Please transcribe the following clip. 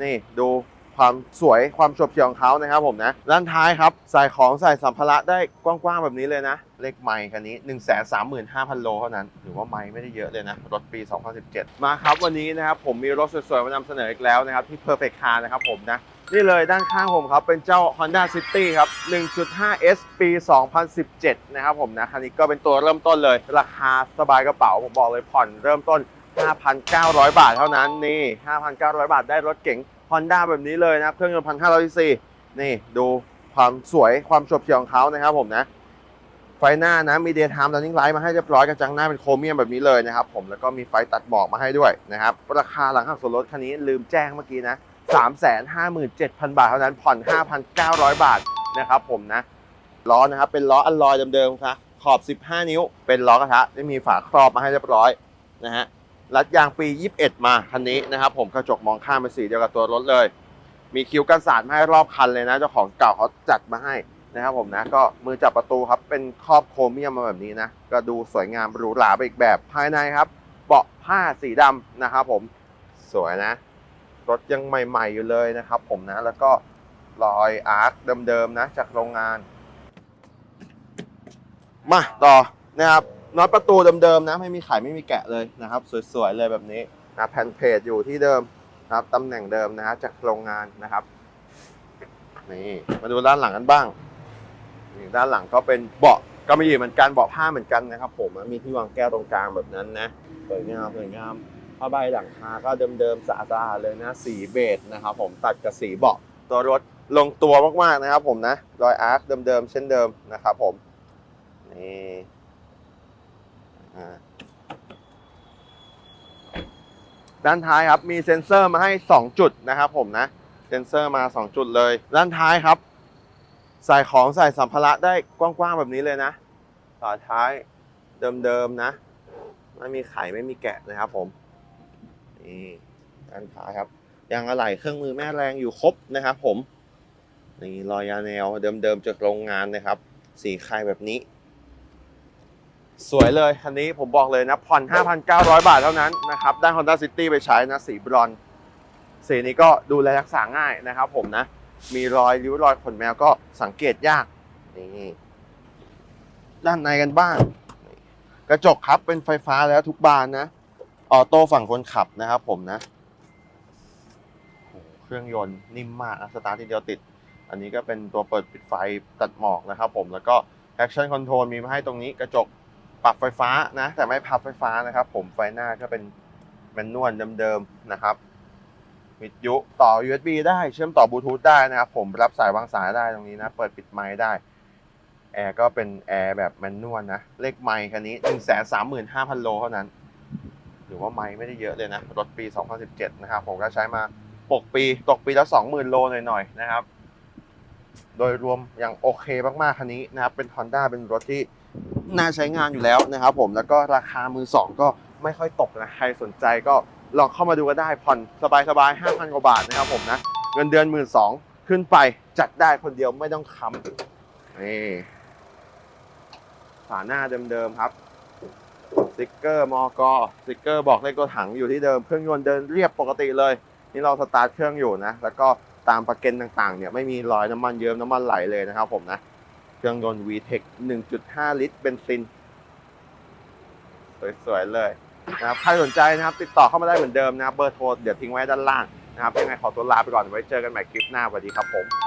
นี่ดูความสวยความโฉบเฉี่ยวของเขานะครับผมนะด้านท้ายครับใส่ของใส่สัมภาระได้กว้างๆแบบนี้เลยนะ เลขไมค์คันนี้ 1 3 5 0 0 0 โลเท่านั้นหรือว่าไมค์ไม่ได้เยอะเลยนะ รถปี 2017 มาครับวันนี้นะครับผมมีรถสวยๆมานำเสนออีกแล้วนะครับ ที่ Perfect Car นะครับผมนะ นี่เลยด้านข้างผมครับ เป็นเจ้า Honda City ครับ 1.5S ปี 2017 นะครับผมนะ คันนี้ก็เป็นตัวเริ่มต้นเลย ราคาสบายกระเป๋าผมบอกเลยผ่อนเริ่มต้น 5,900 บาทเท่านั้นนี่ 5,900 บาทได้รถเก๋ง Honda แบบนี้เลยนะ เครื่องยนต์1,500ซีซีนี่ดูความสวยความฉบเฉี่ยวของเขานะครับผมนะ ไฟหน้านะมี Daytime Running Light มาให้เรียบร้อยกระจังหน้าเป็นโครเมียมแบบนี้เลยนะครับผมแล้วก็มีไฟตัดหมอกมาให้ด้วยนะครับราคาหลังหักส่วนลดคันนี้ลืมแจ้งเมื่อกี้นะ357,000 บาทเท่านั้นผ่อน 5,900 บาทนะครับผมนะล้อนะครับเป็นล้ออัลลอยเดิมๆครับขอบ 15 นิ้ว เป็นล้อกระทะได้มีฝาครอบมาให้เรียบร้อยนะฮะ รัดยางปี 21 มาคันนี้นะครับผมกระจกมองข้ามเป็นสีเดียวกับตัวรถเลย มีคิวกันสาดมาให้รอบคันเลยนะเจ้าของเก่าเขาจัดมาให้นะครับผมนะก็มือจับประตูครับเป็นครอบโครเมียมมาแบบนี้นะก็ดูสวยงามหรูหราไปอีกแบบภายในครับเบาะผ้าสีดำนะครับผมสวยนะ รถยังใหม่ ๆอยู่เลยนะครับผมนะแล้วก็รอยอาร์คเดิมๆนะจากโรงงาน มาต่อนะครับ น็อตประตูเดิมๆนะไม่มีไขไม่มีแกะเลยนะครับ สวยๆเลยแบบนี้นะแผ่นเพจอยู่ที่เดิมนะครับตำแหน่งเดิมนะฮะจากโรงงานนะครับนี่มาดูด้านหลังกันบ้างนี่ด้านหลังก็เป็นเบาะก็ไม่ดีเหมือนกันเบาะผ้าเหมือนกันนะครับ ผมมีที่วางแก้วตรงกลางแบบนั้นนะสวยงามสวยงามผ้าใบหลังคาก็เดิมๆสะอาดเลยนะ สีเบจนะครับผมตัดกับสีเบาะตัวรถลงตัวมากๆนะครับ ผมนะรอยอาร์คเดิมๆเช่นเดิมนะครับ ผมนี่ ด้านท้ายครับมีเซ็นเซอร์มาให้ 2 จุดนะครับผมนะ เซ็นเซอร์มา 2 จุดเลย ด้านท้ายครับ ใส่ของใส่สัมภาระได้กว้างๆแบบนี้เลยนะฝาท้ายเดิมๆนะ ไม่มีไขไม่มีแกะนะครับผมนี่ด้านท้ายครับยางอะไหล่เครื่องมือแม่แรงอยู่ครบนะครับผมนี่รอยยาแนวเดิมๆจากโรงงานนะครับ สีคายแบบนี้ สวยเลยคันนี้ผมบอกเลยนะผ่อน 5,900 บาทเท่านั้นนะครับได้ Honda City ไปใช้นะสีบรอนสีนี้ก็ดูแลรักษาง่ายนะครับผมนะ มีรอยริ้วรอยขนแมวก็สังเกตยากนี่ด้านในกันบ้าง กระจกครับเป็นไฟฟ้าแล้วทุกบานนะออโต้ฝั่งคนขับนะครับผมนะเครื่องยนต์นิ่มมากสตาร์ททีเดียวติด อันนี้ก็เป็นตัวเปิดปิดไฟตัดหมอกนะครับผมแล้วก็ action control มีมาให้ตรงนี้กระจก ปรับไฟฟ้านะ แต่ไม่พับไฟฟ้านะครับ ผมไฟหน้าก็เป็นแมนนวลเดิมๆนะครับวิทยุต่อ USB ได้เชื่อมต่อบลูทูธได้นะครับ ผมรับสายวางสายได้ตรงนี้นะ เปิดปิดไมค์ได้แอร์ก็เป็นแอร์แบบแมนนวลนะ เลขไมค์คันนี้ 1 3 5 0 0 0 โลเท่านั้น หรือว่าไมค์ไม่ได้เยอะเลยนะ รถปี 2017 นะครับ ผมก็ใช้มา 6 ปี ตกปีละ20,000 โลหน่อยๆ นะครับ โดยรวมยังโอเคมากๆ คันนี้นะครับ เป็น Honda เป็นรถที่ น่าใช้งานอยู่แล้วนะครับผมแล้วก็ราคามือ2ก็ไม่ค่อยตกนะใครสนใจก็ลองเข้ามาดูก็ได้ผ่อนสบายๆ5,000กว่าบาทนะครับผมนะเงินเดือน1 2 0 0 0ขึ้นไปจัดได้คนเดียวไม่ต้องค้ำนี่ฝาหน้าเดิมๆครับสติกเกอร์มอกสติกเกอร์บอกเลขตัวถังอยู่ที่เดิมเครื่องยนต์เดินเรียบปกติเลย นี่เราสตาร์ทเครื่องอยู่นะ แล้วก็ตามประเกันต่างๆเนี่ยไม่มีรอยน้ำมันเยิ้มน้ำมันไหลเลยนะครับผมนะ เครื่องยนต์ VTEC 1.5 ลิตรเบนซิน สวยๆเลยนะครับใครสนใจนะครับ ติดต่อเข้ามาได้เหมือนเดิมนะครับเบอร์โทรเดี๋ยวทิ้งไว้ด้านล่างนะครับยังไงขอตัวลาไปก่อนไว้เจอกันใหม่คลิปหน้าสวัสดีครับผม